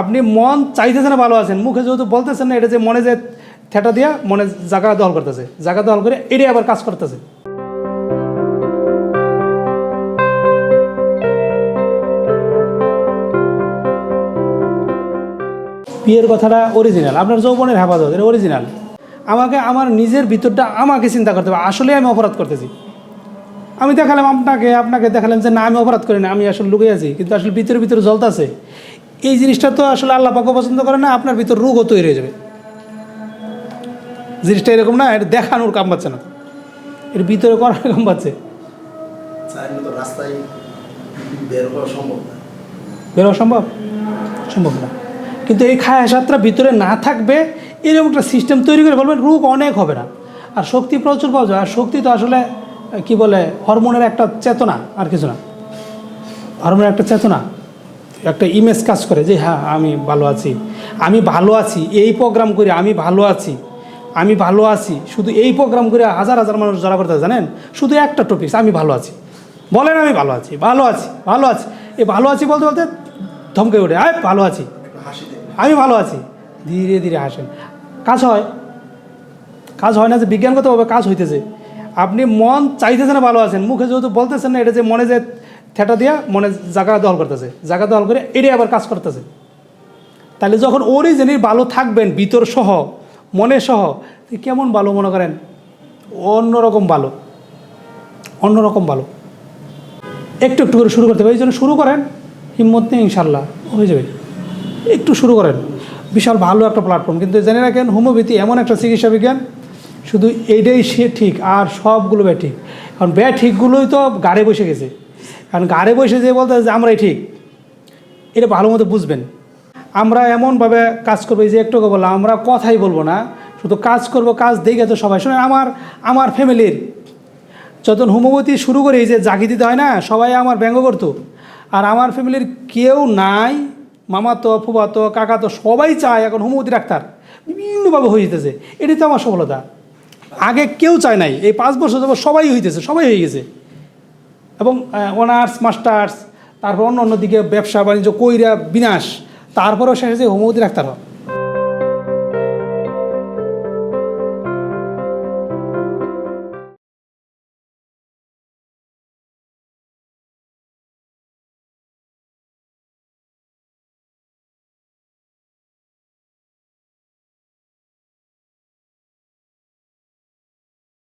আপনি মন চাইতেছেন ভালো আছেন, মুখে যেহেতু বলতেছেন না, এটা যে মনে যে থেটা দিয়া মনে জায়গা দখল করতেছে। জায়গা দখল করে এটাই আবার কাজ করতেছে। বিয়ের কথাটা অরিজিনাল আপনার যৌবনের হেফাজত, এটা অরিজিনাল আমাকে আমার নিজের ভিতরটা আমাকে চিন্তা করতে হবে, আসলে আমি অপরাধ করতেছি। আমি দেখালাম আপনাকে আপনাকে দেখালাম যে না, আমি অপরাধ করি না, আমি আসলে লুকিয়ে আছি, কিন্তু আসলে ভিতরে ভিতরে জ্বলতাছে। এই জিনিসটা তো আসলে আল্লাহ পাকও পছন্দ করে না আপনার ভিতর রোগও তৈরি হয়ে যাবে। জিনিসটা এরকম না এটা দেখানোর কাম পাচ্ছে না। এর ভিতরে করার কাম পাচ্ছে। বের সম্ভব সম্ভব? সম্ভব না। কিন্তু এই খায় আসাতটা ভিতরে না থাকবে এরকম একটা সিস্টেম তৈরি করে বলবেন রোগ অনেক হবে না। আর শক্তি প্রচুর পাওয়া যায়। আর শক্তি তো আসলে কি বলে হরমোনের একটা চেতনা আর কিছু না। হরমোনের একটা চেতনা। একটা ইমেজ কাজ করে যে হ্যাঁ আমি ভালো আছি। আমি ভালো আছি, এই প্রোগ্রাম করে আমি ভালো আছি, আমি ভালো আছি। শুধু এই প্রোগ্রাম করে হাজার হাজার মানুষ জড়া করতে জানেন? শুধু একটা টপিক আমি ভালো আছি। বলেন, আমি ভালো আছি ভালো আছি ভালো আছি। এ ভালো আছি বলতে বলতে ধমকে ওঠে আয়, ভালো আছি। আমি ভালো আছি। ধীরে ধীরে হাসেন। কাজ হয়। কাজ হয় না যে বিজ্ঞানগতভাবে কাজ হইতেছে। আপনি মন চাইতেছেন না ভালো আছেন, মুখে যেহেতু বলতেছেন না, এটা যে মনে যে থেটা দিয়া মনে জায়গা দখল করতেছে। জায়গা দখল করে এটাই আবার কাজ করতেছে। তাহলে যখন অরিজিনালি ভালো থাকবেন, ভিতর সহ, মনে সহ কেমন ভালো মনে করেন? অন্যরকম ভালো অন্যরকম ভালো একটু একটু করে শুরু করতে হবে। এই জন্য শুরু করেন, হিম্মত নেই ইনশাল্লাহ হয়ে যাবে। একটু শুরু করেন। বিশাল ভালো একটা প্ল্যাটফর্ম কিন্তু জেনে রাখেন, হোমিওপ্যাথি এমন একটা চিকিৎসা বিজ্ঞান, শুধু এইটাই সে ঠিক, আর সবগুলো ব্যা ঠিক কারণ ব্যা ঠিকগুলোই তো গাড়ে বসে গেছে। কারণ গাড়ে বসে যে বলতে যে আমরাই ঠিক, এটা ভালো মতো বুঝবেন। আমরা এমনভাবে কাজ করব যে একটু বললাম, আমরা কথাই বলব না, শুধু কাজ করব, কাজ দেখে তো সবাই শুনে আমার আমার ফ্যামিলির। যখন হোমিওপ্যাথি শুরু করে, এই যে জাগি দিতে হয় না, সবাই আমার ব্যঙ্গ করতো। আর আমার ফ্যামিলির কেউ নাই, মামা তো ফুবা তো, কাকা তো, সবাই চায় এখন হোমিওপ্যাথি ডাক্তার। বিভিন্নভাবে হয়ে যেতেছে। এটাই তো আমার সফলতা। আগে কেউ চায় নাই, এই পাঁচ বছর যাবত সবাই হইতেছে, সবাই হয়ে গেছে। এবং অনার্স মাস্টার্স তারপর অন্য অন্য দিকে ব্যবসা, বাণিজ্য, কইরা, বিনাশ, তারপরেও শেষে যে হোমিওপ্যাথি ডাক্তার হয়